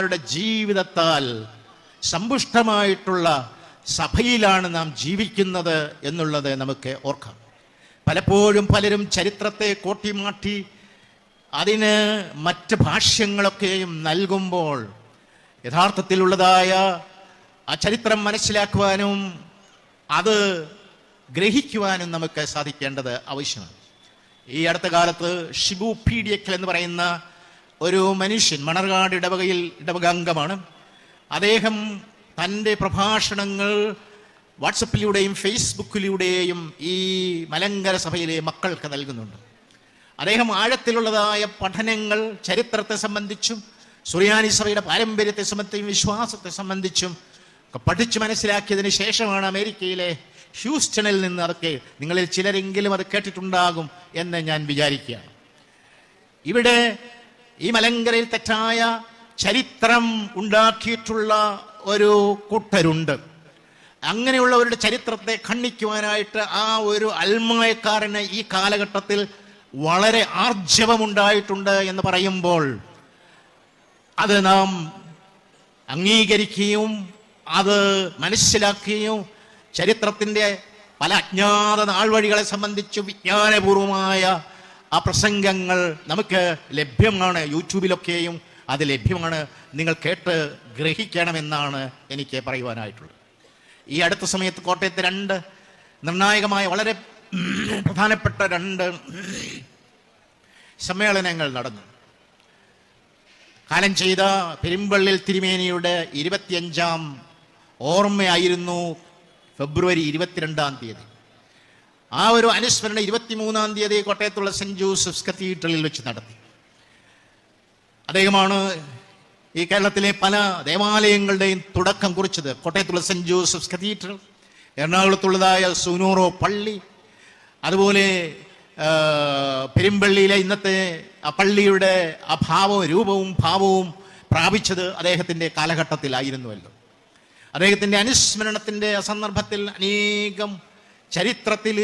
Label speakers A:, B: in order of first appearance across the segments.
A: രുടെ ജീവിതത്താൽ സമ്പുഷ്ടമായിട്ടുള്ള സഭയിലാണ് നാം ജീവിക്കുന്നത് എന്നുള്ളത് നമുക്ക് ഓർക്കാം. പലപ്പോഴും പലരും ചരിത്രത്തെ കോട്ടിമാട്ടി അതിന് മറ്റ് ഭാഷ്യങ്ങളൊക്കെയും നൽകുമ്പോൾ യഥാർത്ഥത്തിലുള്ളതായ ആ ചരിത്രം മനസ്സിലാക്കുവാനും അത് ഗ്രഹിക്കുവാനും നമുക്ക് സാധിക്കേണ്ടത് ആവശ്യമാണ്. ഈ അടുത്ത കാലത്ത് ഷിബു പീഡിയക്കൽ എന്ന് പറയുന്ന ഒരു മനുഷ്യൻ മണർകാട് ഇടവകയിൽ ഇടവക അംഗമാണ് അദ്ദേഹം തന്റെ പ്രഭാഷണങ്ങൾ വാട്സപ്പിലൂടെയും ഫേസ്ബുക്കിലൂടെയും ഈ മലങ്കര സഭയിലെ മക്കൾക്ക് നൽകുന്നുണ്ട്. അദ്ദേഹം ആഴത്തിലുള്ളതായ പഠനങ്ങൾ ചരിത്രത്തെ സംബന്ധിച്ചും സുറിയാനി സഭയുടെ പാരമ്പര്യത്തെ സംബന്ധിച്ചും വിശ്വാസത്തെ സംബന്ധിച്ചും ഒക്കെ പഠിച്ച് മനസ്സിലാക്കിയതിന് ശേഷമാണ് അമേരിക്കയിലെ ഹ്യൂസ്റ്റണിൽ നിന്ന് അതൊക്കെ നിങ്ങളിൽ ചിലരെങ്കിലും അത് കേട്ടിട്ടുണ്ടാകും എന്ന് ഞാൻ വിചാരിക്കുകയാണ്. ഇവിടെ ഈ മലങ്കരയിൽ തെറ്റായ ചരിത്രം ഉണ്ടാക്കിയിട്ടുള്ള ഒരു കൂട്ടരുണ്ട്. അങ്ങനെയുള്ളവരുടെ ചരിത്രത്തെ ഖണ്ഡിക്കുവാനായിട്ട് ആ ഒരു അൽമായക്കാരന് ഈ കാലഘട്ടത്തിൽ വളരെ ആർജവമുണ്ടായിട്ടുണ്ട് എന്ന് പറയുമ്പോൾ അത് നാം അംഗീകരിക്കുകയും അത് മനസ്സിലാക്കുകയും ചരിത്രത്തിന്റെ പല അജ്ഞാത നാൾവഴികളെ സംബന്ധിച്ച് വിജ്ഞാനപൂർവമായ ആ പ്രസംഗങ്ങൾ നമുക്ക് ലഭ്യമാണ് യൂട്യൂബിലൊക്കെയും അത് ലഭ്യമാണ്. നിങ്ങൾ കേട്ട് ഗ്രഹിക്കണമെന്നാണ് എനിക്ക് പറയുവാനായിട്ടുള്ളത്. ഈ അടുത്ത സമയത്ത് കോട്ടയത്ത് രണ്ട് നിർണായകമായ വളരെ പ്രധാനപ്പെട്ട രണ്ട് സമ്മേളനങ്ങൾ നടന്നു. കാലം ചെയ്ത പെരുമ്പള്ളിൽ തിരുമേനിയുടെ ഇരുപത്തിയഞ്ചാം ഓർമ്മയായിരുന്നു ഫെബ്രുവരി ഇരുപത്തിരണ്ടാം തീയതി. ആ ഒരു അനുസ്മരണ ഇരുപത്തിമൂന്നാം തീയതി കോട്ടയത്തുള്ള സെന്റ് ജോസഫ്സ് കത്തീഡ്രലിൽ വെച്ച് നടത്തി. അദ്ദേഹമാണ് ഈ കേരളത്തിലെ പല ദേവാലയങ്ങളുടെയും തുടക്കം കുറിച്ചത്. കോട്ടയത്തുള്ള സെന്റ് ജോസഫ്സ് കത്തീഡ്രൽ എറണാകുളത്തുള്ളതായ സുനൂറോ പള്ളി അതുപോലെ പെരുമ്പള്ളിയിലെ ഇന്നത്തെ ആ പള്ളിയുടെ ആ ഭാവവും രൂപവും ഭാവവും പ്രാപിച്ചത് അദ്ദേഹത്തിന്റെ കാലഘട്ടത്തിലായിരുന്നുവല്ലോ. അദ്ദേഹത്തിന്റെ അനുസ്മരണത്തിന്റെ സന്ദർഭത്തിൽ അനേകം ചരിത്രത്തിൽ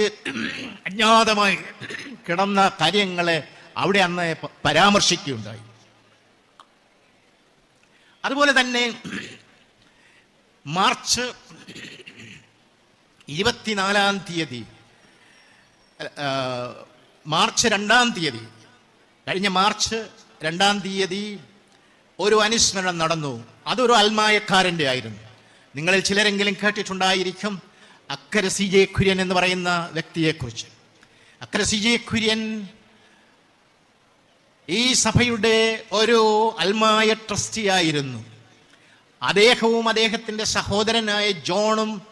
A: അജ്ഞാതമായി കിടന്ന കാര്യങ്ങളെ അവിടെ അന്ന് പരാമർശിക്കുകയുണ്ടായി. അതുപോലെ തന്നെ മാർച്ച് ഇരുപത്തിനാലാം തീയതി മാർച്ച് രണ്ടാം തീയതി കഴിഞ്ഞ മാർച്ച് രണ്ടാം തീയതി ഒരു അനുസ്മരണം നടന്നു. അതൊരു അൽമായക്കാരന്റെ ആയിരുന്നു. നിങ്ങളിൽ ചിലരെങ്കിലും കേട്ടിട്ടുണ്ടായിരിക്കും അക്കര സി ജെ കുര്യൻ എന്ന് പറയുന്ന വ്യക്തിയെക്കുറിച്ച്. അക്കര സി ജെ കുര്യൻ ഈ സഭയുടെ ഒരു അൽമായ ട്രസ്റ്റി ആയിരുന്നു അദ്ദേഹവും അദ്ദേഹത്തിന്റെ സഹോദരനായ ജോണും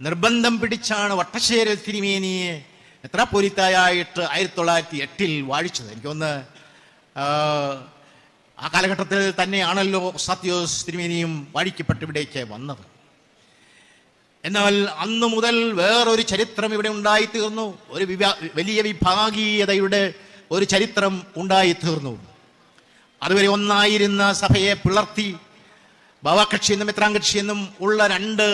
A: നിർബന്ധം പിടിച്ചാണ് വട്ടശ്ശേരി തിരുമേനിയെ എത്ര പൊരിത്തായിട്ട് ആയിരത്തി തൊള്ളായിരത്തി എട്ടിൽ വാഴിച്ചത്. എനിക്കൊന്ന് ആ കാലഘട്ടത്തിൽ തന്നെയാണല്ലോ സത്യോസ് തിരുമേനിയും വാഴിക്കപ്പെട്ട് ഇവിടേക്ക് വന്നത്. എന്നാൽ അന്ന് മുതൽ വേറൊരു ചരിത്രം ഇവിടെ ഉണ്ടായിത്തീർന്നു. ഒരു വലിയ വിഭാഗീയതയുടെ ഒരു ചരിത്രം ഉണ്ടായിത്തീർന്നു. അതുവരെ ഒന്നായിരുന്ന സഭയെ പിളർത്തി ഭവകക്ഷി എന്നും മിത്രാങ്കക്ഷി എന്നും ഉള്ള രണ്ട്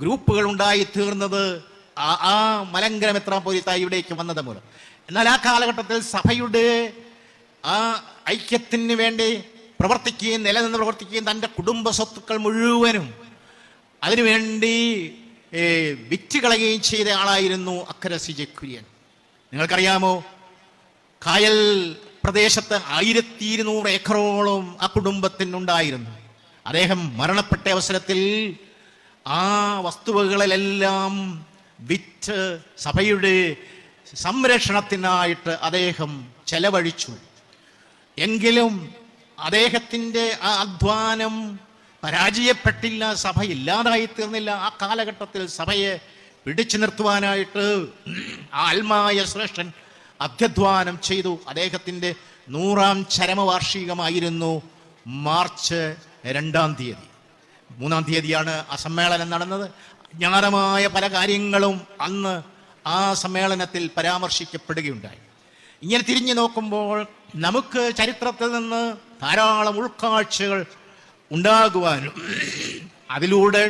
A: ഗ്രൂപ്പുകൾ ഉണ്ടായി തീർന്നത് ആ മലങ്കര മെത്രാപോലിത്തായി ഇവിടേക്ക് വന്നത് മൂലം. എന്നാൽ ആ കാലഘട്ടത്തിൽ സഭയുടെ ആ ഐക്യത്തിന് വേണ്ടി പ്രവർത്തിക്കുകയും നിലനിന്ന് പ്രവർത്തിക്കുകയും തന്റെ കുടുംബ സ്വത്തുക്കൾ മുഴുവനും അതിനുവേണ്ടി വിറ്റ് വിറ്റുകളയുകയും ചെയ്ത ആളായിരുന്നു അക്കര സി ജെ കുര്യൻ. നിങ്ങൾക്കറിയാമോ? കായൽ പ്രദേശത്ത് ആയിരത്തി ഇരുന്നൂറ് ഏക്കറോളം ആ കുടുംബത്തിനുണ്ടായിരുന്നു അദ്ദേഹം മരണപ്പെട്ട അവസരത്തിൽ ആ വസ്തുവകളിലെല്ലാം വിറ്റ് സഭയുടെ സംരക്ഷണത്തിനായിട്ട് അദ്ദേഹം ചെലവഴിച്ചു. എങ്കിലും അദ്ദേഹത്തിന്റെ ആ അധ്വാനം പരാജയപ്പെട്ടില്ല സഭ ഇല്ലാതായി തീർന്നില്ല ആ കാലഘട്ടത്തിൽ സഭയെ പിടിച്ചു നിർത്തുവാനായിട്ട് ആത്മായ ശ്രേഷ്ഠൻ അധ്യധ്വാനം ചെയ്തു. അദ്ദേഹത്തിന്റെ നൂറാം ചരമവാർഷികമായിരുന്നു മാർച്ച് രണ്ടാം തീയതി. മൂന്നാം തീയതിയാണ് ആ സമ്മേളനം നടന്നത്. അജ്ഞാതമായ പല കാര്യങ്ങളും അന്ന് ആ സമ്മേളനത്തിൽ പരാമർശിക്കപ്പെടുകയുണ്ടായി. ഇങ്ങനെ തിരിഞ്ഞു നോക്കുമ്പോൾ നമുക്ക് ചരിത്രത്തിൽ നിന്ന് ധാരാളം ഉൾക്കാഴ്ചകൾ ഉണ്ടാകുവാനും അതിലൂടെ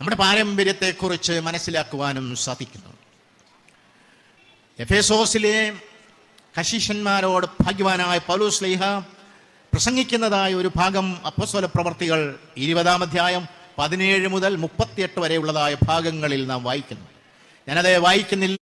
A: നമ്മുടെ പാരമ്പര്യത്തെക്കുറിച്ച് മനസ്സിലാക്കുവാനും സാധിക്കുന്നു. എഫേസോസിലെ കശീഷന്മാരോട് ഭാഗ്യവാനായ പൗലോസ് സ്ലേഹ പ്രസംഗിക്കുന്നതായ ഒരു ഭാഗം അപ്പസ്വല പ്രവർത്തികൾ ഇരുപതാം അധ്യായം പതിനേഴ് മുതൽ മുപ്പത്തിയെട്ട് വരെയുള്ളതായ ഭാഗങ്ങളിൽ നാം വായിക്കുന്നു. ഞാനത് വായിക്കുന്നില്ല